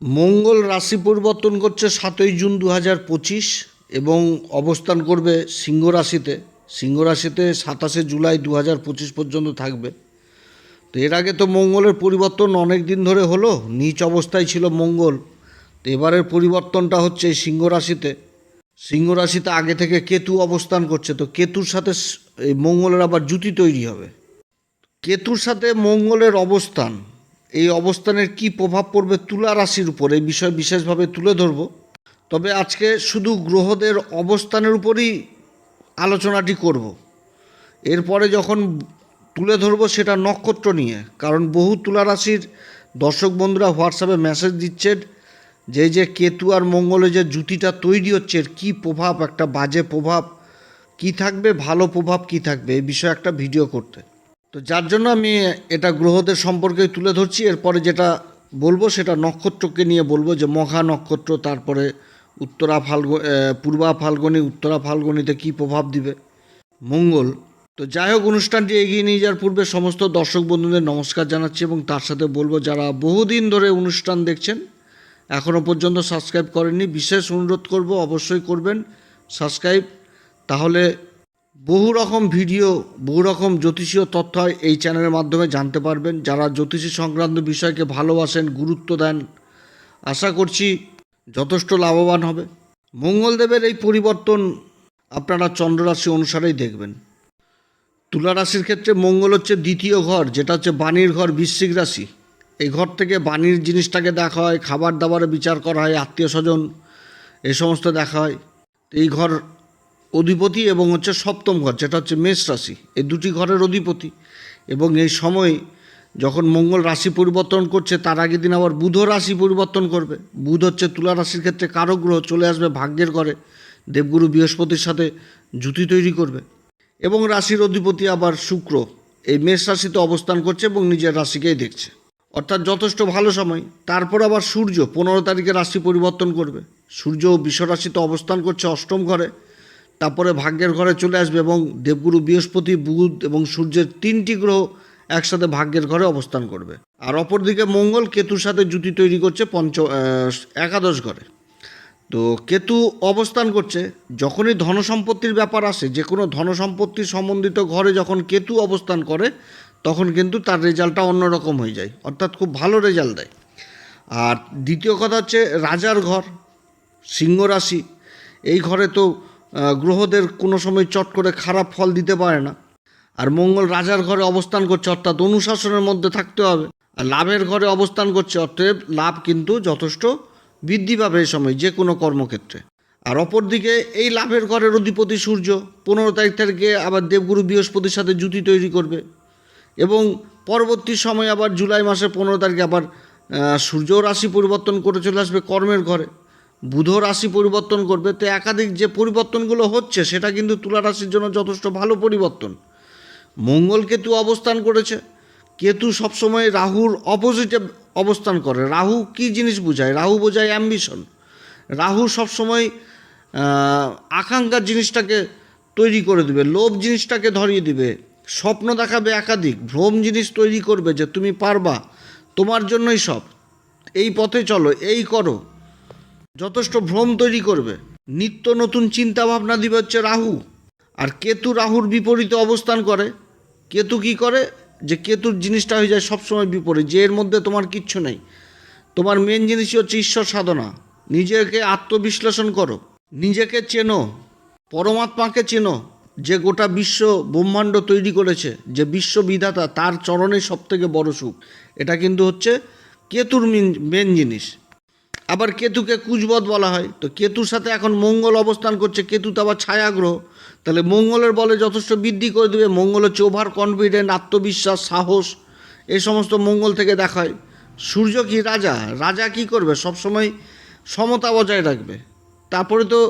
মঙ্গল রাশি পরিবর্তন করছে সাতই জুন দু হাজার পঁচিশ এবং অবস্থান করবে সিংহ রাশিতে। সিংহ রাশিতে সাতাশে জুলাই দু হাজার পঁচিশ পর্যন্ত থাকবে। তো এর আগে তো মঙ্গলের পরিবর্তন অনেক দিন ধরে হলো, নিচ অবস্থায় ছিল মঙ্গল। তো এবারের পরিবর্তনটা হচ্ছে এই সিংহ রাশিতে। সিংহ রাশিতে আগে থেকে কেতু অবস্থান করছে, তো কেতুর সাথে এই মঙ্গলের আবার জুতি তৈরি হবে। কেতুর সাথে মঙ্গলের অবস্থান এই অবস্থানের কি প্রভাব পড়বে তুলা রাশির উপর? এই বিষয় বিশেষভাবে তুলে ধরব। তবে আজকে শুধু গ্রহদের অবস্থানের উপরই আলোচনাটি করব। এরপরে যখন তুলে ধরব সেটা নক্ষত্র নিয়ে, কারণ বহু তুলা রাশির দর্শক বন্ধুরা হোয়াটসঅ্যাপে মেসেজ দিচ্ছেন যে যে কেতু আর মঙ্গলে যে জুতিটা তৈরি হচ্ছে, এর কী প্রভাব, একটা বাজে প্রভাব, কি থাকবে, ভালো প্রভাব কি থাকবে, এই বিষয়ে একটা ভিডিও করতে। তো যার জন্য আমি এটা গ্রহদের সম্পর্কে তুলে ধরছি। এরপরে যেটা বলব সেটা নক্ষত্রকে নিয়ে বলব যে মঘা নক্ষত্র, তারপরে উত্তরা ফাল্গ পূর্বা ফাল্গুনি, উত্তরা ফাল্গুনিতে কী প্রভাব দিবে? মঙ্গল। তো যাই হোক, অনুষ্ঠানটি এগিয়ে নিয়ে যাওয়ার পূর্বে সমস্ত দর্শক বন্ধুদের নমস্কার জানাচ্ছি এবং তার সাথে বলব, যারা বহুদিন ধরে অনুষ্ঠান দেখছেন এখনও পর্যন্ত সাবস্ক্রাইব করেননি, বিশেষ অনুরোধ করব অবশ্যই করবেন সাবস্ক্রাইব। তাহলে বহু রকম ভিডিও, বহু রকম জ্যোতিষীয় তথ্য হয় এই চ্যানেলের মাধ্যমে জানতে পারবেন। যারা জ্যোতিষী সংক্রান্ত বিষয়কে ভালোবাসেন, গুরুত্ব দেন, আশা করছি যথেষ্ট লাভবান হবে। মঙ্গলদেবের এই পরিবর্তন আপনারা চন্দ্ররাশি অনুসারেই দেখবেন। তুলা রাশির ক্ষেত্রে মঙ্গল হচ্ছে দ্বিতীয় ঘর, যেটা হচ্ছে বাণীর ঘর, বৃশ্চিক রাশি। এই ঘর থেকে বাণীর জিনিসটাকে দেখা হয় খাবার দাবারে বিচার করা হয় আত্মীয় স্বজন এই সমস্ত দেখা হয়। এই ঘর অধিপতি এবং হচ্ছে সপ্তম ঘর, যেটা হচ্ছে মেষ রাশি, এই দুটি ঘরের অধিপতি। এবং এই সময় যখন মঙ্গল রাশি পরিবর্তন করছে, তার আগের দিন আবার বুধ রাশি পরিবর্তন করবে। বুধ হচ্ছে তুলা রাশির ক্ষেত্রে কারক গ্রহ চলে আসবে ভাগ্যের ঘরে। দেবগুরু বৃহস্পতির সাথে জুতি তৈরি করবে। এবং রাশির অধিপতি আবার শুক্র, এই মেষ রাশিতে অবস্থান করছে এবং নিজের রাশিকেই দেখছে। অর্থাৎ যথেষ্ট ভালো সময়। তারপর আবার সূর্য, পনেরো তারিখে রাশি পরিবর্তন করবে। সূর্য বিশ্বরাশিতে অবস্থান করছে অষ্টম ঘরে। তারপরে ভাগ্যের ঘরে চলে আসবে এবং দেবগুরু বৃহস্পতি, বুধ এবং সূর্যের তিনটি গ্রহ একসাথে ভাগ্যের ঘরে অবস্থান করবে। আর অপরদিকে মঙ্গল কেতুর সাথে জুতি তৈরি করছে পঞ্চ একাদশ ঘরে। তো কেতু অবস্থান করছে, যখনই ধনসম্পত্তির ব্যাপার আসে যে কোনো ধনসম্পত্তি সম্বন্ধিত ঘরে যখন কেতু অবস্থান করে, তখন কিন্তু তার রেজাল্টটা অন্যরকম হয়ে যায়, অর্থাৎ খুব ভালো রেজাল্ট দেয়। আর দ্বিতীয় কথা হচ্ছে রাজার ঘর সিংহ রাশি এই ঘরে তো গ্রহদের কোনো সময় চট করে খারাপ ফল দিতে পারে না। আর মঙ্গল রাজার ঘরে অবস্থান করছে, অর্থাৎ অনুশাসনের মধ্যে থাকতে হবে। আর লাভের ঘরে অবস্থান করছে, অতএব লাভ কিন্তু যথেষ্ট বৃদ্ধি পাবে এই সময় যে কোনো কর্মক্ষেত্রে। আর অপরদিকে এই লাভের ঘরের অধিপতি সূর্য পনেরো তারিখ থেকে আবার দেবগুরু বৃহস্পতির সাথে জুতি তৈরি করবে। এবং পরবর্তী সময় আবার জুলাই মাসের পনেরো তারিখে আবার সূর্য রাশি পরিবর্তন করে চলে আসবে কর্মের ঘরে। বুধ রাশি পরিবর্তন করবে, তো একাধিক যে পরিবর্তনগুলো হচ্ছে, সেটা কিন্তু তুলা রাশির জন্য যথেষ্ট ভালো পরিবর্তন। মঙ্গল কেতু অবস্থান করেছে। কেতু সবসময় রাহুর অপোজিটে অবস্থান করে। রাহু কি জিনিস বোঝায়? রাহু বোঝায় অ্যাম্বিশন রাহু সবসময় আকাঙ্ক্ষার জিনিসটাকে তৈরি করে দিবে, লোভ জিনিসটাকে ধরিয়ে দিবে। স্বপ্ন দেখাবে একাধিক, ভ্রম জিনিস তৈরি করবে যে তুমি পারবা, তোমার জন্যই সব। এই পথে চলো, এই করো। যথেষ্ট ভ্রম তৈরি করবে। নিত্য নতুন চিন্তা ভাবনা দিবে হচ্ছে রাহু। আর কেতু রাহুর বিপরীতে অবস্থান করে। কেতু কি করে? যে কেতুর জিনিসটা হয়ে যায় সবসময় বিপরীত। যে এর মধ্যে তোমার কিচ্ছু নেই। তোমার মেন জিনিসই হচ্ছে ঈশ্বর সাধনা। নিজেকে আত্মবিশ্লেষণ করো। নিজেকে চেনো। পরমাত্মাকে চেনো। যে গোটা বিশ্ব ব্রহ্মাণ্ড তৈরি করেছে। যে বিশ্ব বিধাতা, তার চরণে সব থেকে বড় সুখ। এটা কিন্তু হচ্ছে কেতুর মেন জিনিস। আবার কেতুকে কুজবদ বলা হয়। তো কেতুর সাথে এখন মঙ্গল অবস্থান করছে, কেতু তো আবার ছায়াগ্রহ। তাহলে মঙ্গলের বলে যথেষ্ট বৃদ্ধি করে দেবে, মঙ্গল হচ্ছে ওভার কনফিডেন্ট আত্মবিশ্বাস, সাহস এই সমস্ত মঙ্গল থেকে দেখায় সূর্য কি রাজা? রাজা কি করবে? সবসময় সমতা বজায় রাখবে। তারপরে তো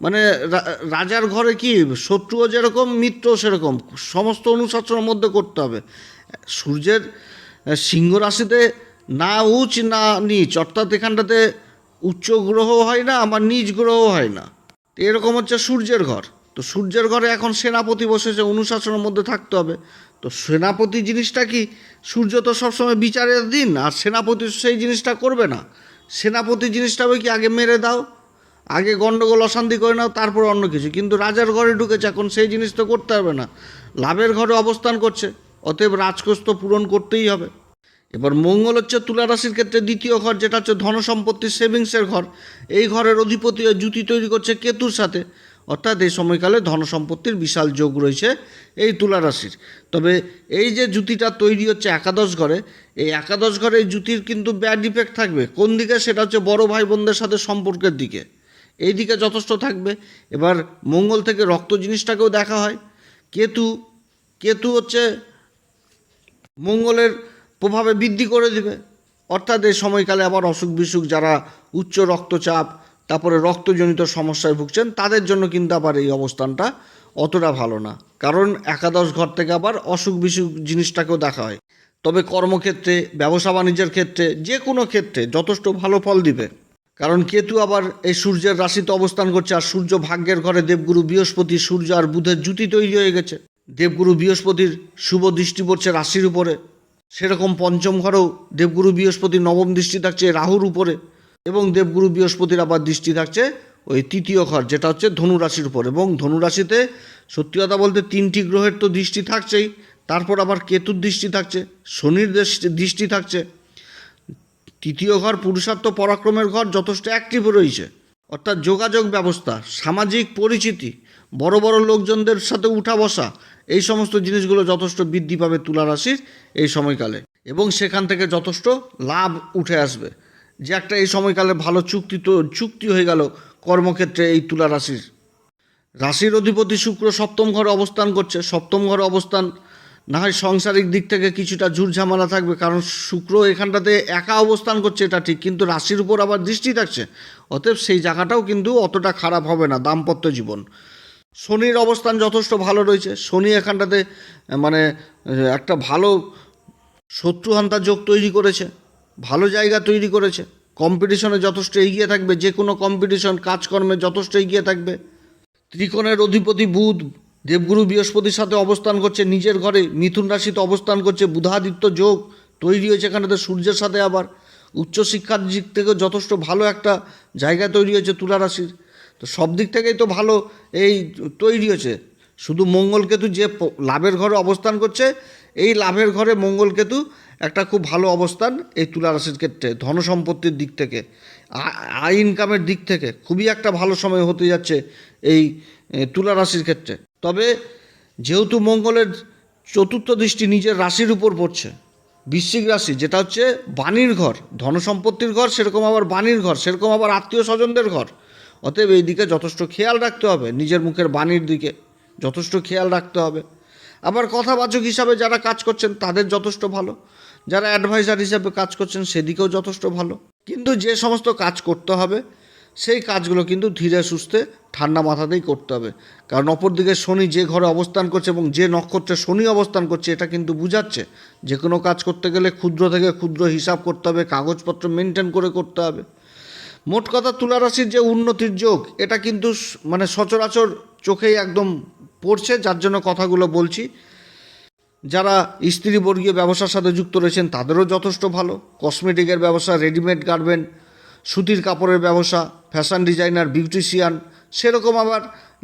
মানে রাজার ঘরে কি? শত্রুও যেরকম, মিত্রও সেরকম। সমস্ত অনুশাসনের মধ্যে করতে হবে। সূর্যের সিংহ রাশিতে না উচ, না নিচ। অর্থাৎ এখানটাতে উচ্চ গ্রহ হয় না আমার নিচ গ্রহ হয় না। এরকম হচ্ছে সূর্যের ঘর। তো সূর্যের ঘরে এখন সেনাপতি বসেছে, অনুশাসনের মধ্যে থাকতে হবে। তো সেনাপতি জিনিসটা কি? সূর্য তো সবসময় বিচারের দিন, আর সেনাপতি সেই জিনিসটা করবে না। সেনাপতি জিনিসটা কি? আগে মেরে দাও, আগে গণ্ডগোল অশান্তি করে নাও, তারপর অন্য কিছু। কিন্তু রাজার ঘরে ঢুকেছে, এখন সেই জিনিস তো করতে হবে না। লাভের ঘরে অবস্থান করছে, অতএব রাজকোষ তো পূরণ করতেই হবে। এবার মঙ্গল হচ্ছে তুলা রাশির ক্ষেত্রে দ্বিতীয় ঘর, যেটা হচ্ছে ধন ধনসম্পত্তির সেভিংসের ঘর। এই ঘরের অধিপতি জুতি তৈরি করছে কেতুর সাথে। অর্থাৎ এই সময়কালে ধনসম্পত্তির বিশাল যোগ রয়েছে এই তুলা রাশির। তবে এই যে জুতিটা তৈরি হচ্ছে একাদশ ঘরে, এই একাদশ ঘরে এই জুতির কিন্তু ব্যাড ইফেক্ট থাকবে। কোন দিকে? সেটা হচ্ছে বড় ভাই বোনদের সাথে সম্পর্কের দিকে। এই দিকে যথেষ্ট থাকবে। এবার মঙ্গল থেকে রক্ত জিনিসটাকেও দেখা হয়। কেতু কেতু হচ্ছে মঙ্গলের প্রভাবে বৃদ্ধি করে দিবে। অর্থাৎ এই সময়কালে আবার অসুখ বিসুখ যারা উচ্চ রক্তচাপ, তারপরে রক্তজনিত সমস্যায় ভুগছেন, তাদের জন্য কিন্তু আবার এই অবস্থানটা অতটা ভালো না। কারণ একাদশ ঘর থেকে আবার অসুখ বিসুখ জিনিসটাকেও দেখা হয়। তবে কর্মক্ষেত্রে, ব্যবসা বাণিজ্যের ক্ষেত্রে, যে কোনো ক্ষেত্রে যথেষ্ট ভালো ফল দিবে। কারণ কেতু আবার এই সূর্যের রাশিতে অবস্থান করছে, আর সূর্য ভাগ্যের ঘরে দেবগুরু বৃহস্পতি, সূর্য আর বুধের জুতি তৈরি হয়ে গেছে। দেবগুরু বৃহস্পতির শুভ দৃষ্টি পড়ছে রাশির উপরে। সেরকম পঞ্চম ঘরেও দেবগুরু বৃহস্পতির নবম দৃষ্টি থাকছে রাহুর উপরে এবং দেবগুরু বৃহস্পতির আবার দৃষ্টি থাকছে ওই তৃতীয় ঘর, যেটা হচ্ছে ধনুরাশির উপর। এবং ধনুরাশিতে সত্যি কথা বলতে তিনটি গ্রহের তো দৃষ্টি থাকছেই, তারপর আবার কেতুর দৃষ্টি থাকছে, শনির দৃষ্টি থাকছে। তৃতীয় ঘর পুরুষার্থ পরাক্রমের ঘর যথেষ্ট অ্যাক্টিভ রয়েছে। অর্থাৎ যোগাযোগ ব্যবস্থা, সামাজিক পরিচিতি, বড় বড় লোকজনদের সাথে উঠা বসা এই সমস্ত জিনিসগুলো যথেষ্ট বৃদ্ধি পাবে তুলা রাশির এই সময়কালে। এবং সেখান থেকে যথেষ্ট লাভ উঠে আসবে। যে একটা এই সময়কালে ভালো চুক্তি তো, চুক্তি হয়ে গেল কর্মক্ষেত্রে এই তুলা রাশির। রাশির অধিপতি শুক্র সপ্তম ঘরে অবস্থান করছে। সপ্তম ঘরে অবস্থান না হয় সংসারিক দিক থেকে কিছুটা ঝুটঝামেলা থাকবে, কারণ শুক্র এখানটাতে একা অবস্থান করছে, এটা ঠিক। কিন্তু রাশির উপর আবার দৃষ্টি থাকছে। অতএব সেই জায়গাটাও কিন্তু অতটা খারাপ হবে না দাম্পত্য জীবন। শনির অবস্থান যথেষ্ট ভালো রয়েছে। শনি এখানটাতে মানে একটা ভালো শত্রুহান্তা যোগ তৈরি করেছে, ভালো জায়গা তৈরি করেছে। কম্পিটিশনে যথেষ্ট এগিয়ে থাকবে, যে কোনো কম্পিটিশন কাজকর্মে যথেষ্ট এগিয়ে থাকবে। ত্রিকোণের অধিপতি বুধ, দেবগুরু বৃহস্পতির সাথে অবস্থান করছে, নিজের ঘরে মিথুন রাশিতে অবস্থান করছে, বুধাদিত্য যোগ তৈরি হয়েছে এখানেতে, সূর্যের সাথে আবার। উচ্চশিক্ষার দিক থেকেও যথেষ্ট ভালো একটা জায়গা তৈরি হয়েছে তুলা রাশির। তো সব দিক থেকেই তো ভালো এই তৈরি হয়েছে। শুধু মঙ্গলকেতু যে লাভের ঘরে অবস্থান করছে, এই লাভের ঘরে মঙ্গলকেতু একটা খুব ভালো অবস্থান এই তুলা রাশির ক্ষেত্রে ধনসম্পত্তির দিক থেকে। আয় ইনকামের দিক থেকে খুবই একটা ভালো সময় হতে যাচ্ছে এই তুলা রাশির ক্ষেত্রে। তবে যেহেতু মঙ্গলের চতুর্থ দৃষ্টি নিজের রাশির উপর পড়ছে, বৃশ্চিক রাশি যেটা হচ্ছে বাণীর ঘর ধনসম্পত্তির ঘর, সেরকম আবার বাণীর ঘর, সেরকম আবার আত্মীয় স্বজনদের ঘর অতএব এই দিকে যথেষ্ট খেয়াল রাখতে হবে, নিজের মুখের বাণীর দিকে যথেষ্ট খেয়াল রাখতে হবে। আবার কথাবাচক হিসাবে যারা কাজ করছেন তাদের যথেষ্ট ভালো, যারা অ্যাডভাইজার হিসাবে কাজ করছেন সেদিকেও যথেষ্ট ভালো। কিন্তু যে সমস্ত কাজ করতে হবে, সেই কাজগুলো কিন্তু ধীরে সুস্থে ঠান্ডা মাথাতেই করতে হবে। কারণ অপরদিকে শনি যে ঘরে অবস্থান করছে এবং যে নক্ষত্রে শনি অবস্থান করছে, এটা কিন্তু বুঝাচ্ছে। যে কোনো কাজ করতে গেলে ক্ষুদ্র থেকে ক্ষুদ্র হিসাব করতে হবে, কাগজপত্র মেনটেন করে করতে হবে। মোট কথা তুলারাশির যে উন্নতির যোগ, এটা কিন্তু মানে সচরাচর চোখেই একদম পড়ছে, যার জন্য কথাগুলো বলছি। যারা স্ত্রীবর্গীয় ব্যবসার সাথে যুক্ত রয়েছেন, তাদেরও যথেষ্ট ভালো। কসমেটিকের ব্যবসা রেডিমেড গার্মেন্ট সুতির কাপড়ের ব্যবসা ফ্যাশন ডিজাইনার বিউটিশিয়ান সেরকম আবার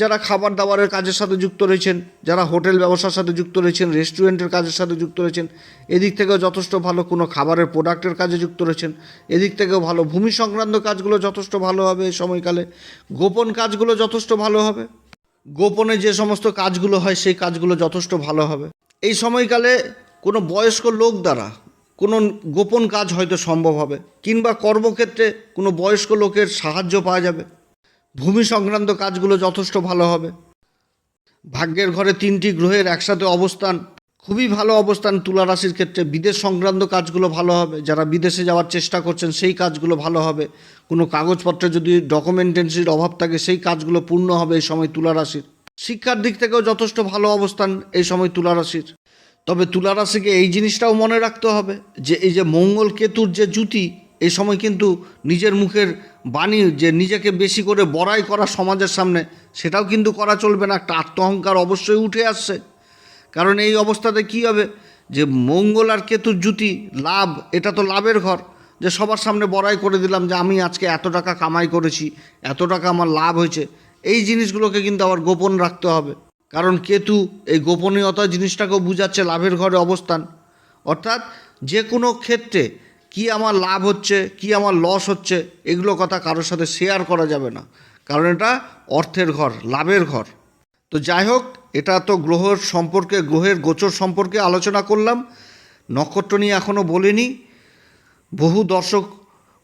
যারা খাবার দাবারের কাজের সাথে যুক্ত রয়েছেন, যারা হোটেল ব্যবসার সাথে যুক্ত রয়েছেন, রেস্টুরেন্টের কাজের সাথে যুক্ত রয়েছেন, এদিক থেকেও যথেষ্ট ভালো কোনো খাবারের প্রোডাক্টের কাজে যুক্ত রয়েছেন, এদিক থেকেও ভালো ভূমি সংক্রান্ত কাজগুলো যথেষ্ট ভালো হবে এই সময়কালে, গোপন কাজগুলো যথেষ্ট ভালো হবে, গোপনে যে সমস্ত কাজগুলো হয় সেই কাজগুলো যথেষ্ট ভালো হবে। এই সময়কালে কোনো বয়স্ক লোক দ্বারা কোনো গোপন কাজ হয়তো সম্ভব হবে, কিংবা কর্মক্ষেত্রে কোনো বয়স্ক লোকের সাহায্য পাওয়া যাবে। ভূমি সংক্রান্ত কাজগুলো যথেষ্ট ভালো হবে। ভাগ্যের ঘরে তিনটি গ্রহের একসাথে অবস্থান, খুবই ভালো অবস্থান তুলা রাশির ক্ষেত্রে। বিদেশ সংক্রান্ত কাজগুলো ভালো হবে, যারা বিদেশে যাওয়ার চেষ্টা করছেন সেই কাজগুলো ভালো হবে। কোনো কাগজপত্রে যদি ডকুমেন্টেন্সির অভাব থাকে, সেই কাজগুলো পূর্ণ হবে এই সময় তুলা রাশির। শিক্ষার দিক থেকেও যথেষ্ট ভালো অবস্থান এই সময় তুলা রাশির। তবে তুলা রাশিকে এই জিনিসটাও মনে রাখতে হবে যে, এই যে মঙ্গল কেতুর যে জুতি এই সময় কিন্তু নিজের মুখের বাণী যে নিজেকে বেশি করে বড়াই করা সমাজের সামনে, সেটাও কিন্তু করা চলবে না। একটা আত্মহংকার অবশ্যই উঠে আসছে। কারণ এই অবস্থাতে কী হবে? যে মঙ্গল আর কেতুর জুতি লাভ, এটা তো লাভের ঘর। যে সবার সামনে বড়াই করে দিলাম যে আমি আজকে এত টাকা কামাই করেছি, এত টাকা আমার লাভ হয়েছে। এই জিনিসগুলোকে কিন্তু আবার গোপন রাখতে হবে। কারণ কেতু এই গোপনীয়তা জিনিসটাকেও বুঝাচ্ছে লাভের ঘরে অবস্থান। অর্থাৎ যে কোনো ক্ষেত্রে কি আমার লাভ হচ্ছে, কি আমার লস হচ্ছে, এগুলো কথা কারোর সাথে শেয়ার করা যাবে না। কারণ এটা অর্থের ঘর, লাভের ঘর। তো যাই হোক, এটা তো গ্রহের সম্পর্কে, গ্রহের গোচর সম্পর্কে আলোচনা করলাম। নক্ষত্র নিয়ে এখনও বলিনি। বহু দর্শক,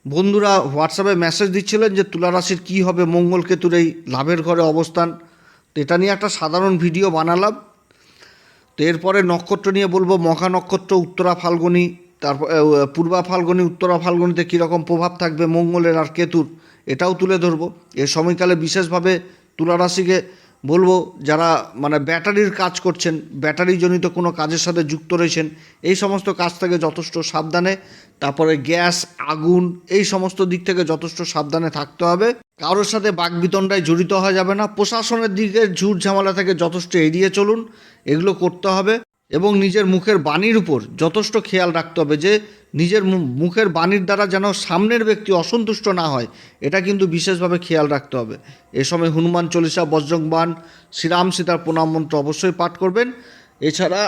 বন্ধুরা হোয়াটসঅ্যাপে মেসেজ দিচ্ছিলেন যে তুলা রাশির কী হবে মঙ্গল কেতুর এই লাভের ঘরে অবস্থান। তো এটা নিয়ে একটা সাধারণ ভিডিও বানালাম। তো এরপরে নক্ষত্র নিয়ে বলব মখা নক্ষত্র উত্তরা ফাল্গুনি তারপর পূর্বা ফাল্গুনি, উত্তরা ফাল্গুনিতে কীরকম প্রভাব থাকবে, মঙ্গলের আর কেতুর, এটাও তুলে ধরবো। এ সময়কালে বিশেষভাবে তুলা রাশিকে বলব, যারা মানে ব্যাটারির কাজ করছেন, ব্যাটারিজনিত কোনো কাজের সাথে যুক্ত রয়েছেন, এই সমস্ত কাজ থেকে যথেষ্ট সাবধানে, তারপরে গ্যাস, আগুন, এই সমস্ত দিক থেকে যথেষ্ট সাবধানে থাকতে হবে। কারোর সাথে বাগবিতণ্ডায় জড়িত হওয়া যাবে না, প্রশাসনের দিকে ঝুট ঝামেলা থেকে যথেষ্ট এড়িয়ে চলুন, এগুলো করতে হবে। এবং নিজের মুখের বাণীর উপর যথেষ্ট খেয়াল রাখতে হবে যে নিজের মুখের বাণীর দ্বারা যেন সামনের ব্যক্তি অসন্তুষ্ট না হয়, এটা কিন্তু বিশেষভাবে খেয়াল রাখতে হবে। এ সময় হনুমান চল্লিশা বজ্রংবান শ্রীরাম সীতার প্রণাম মন্ত্র অবশ্যই পাঠ করবেন। এছাড়া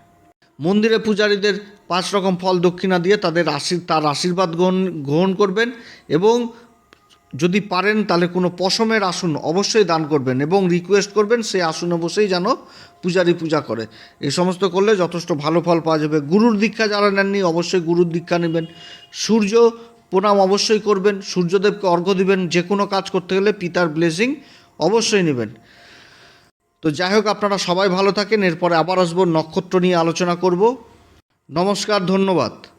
মন্দিরে পূজারীদের পাঁচ রকম ফল দক্ষিণা দিয়ে তাদের আশীর তার আশীর্বাদ গ্রহণ গ্রহণ করবেন এবং যদি পারেন, তাহলে কোনো পশমের আসন অবশ্যই দান করবেন এবং রিকোয়েস্ট করবেন, সেই আসনে বসেই যেন পূজারি পূজা করে। এই সমস্ত করলে যথেষ্ট ভালো ফল পাওয়া যাবে। গুরুর দীক্ষা যারা নেননি, অবশ্যই গুরুর দীক্ষা নেবেন। সূর্য প্রণাম অবশ্যই করবেন, সূর্যদেবকে অর্ঘ্য দিবেন যে কোনো কাজ করতে গেলে পিতার ব্লেসিং অবশ্যই নেবেন। তো যাই হোক, আপনারা সবাই ভালো থাকেন, এরপরে আবার আসব, নক্ষত্র নিয়ে আলোচনা করব। নমস্কার, ধন্যবাদ।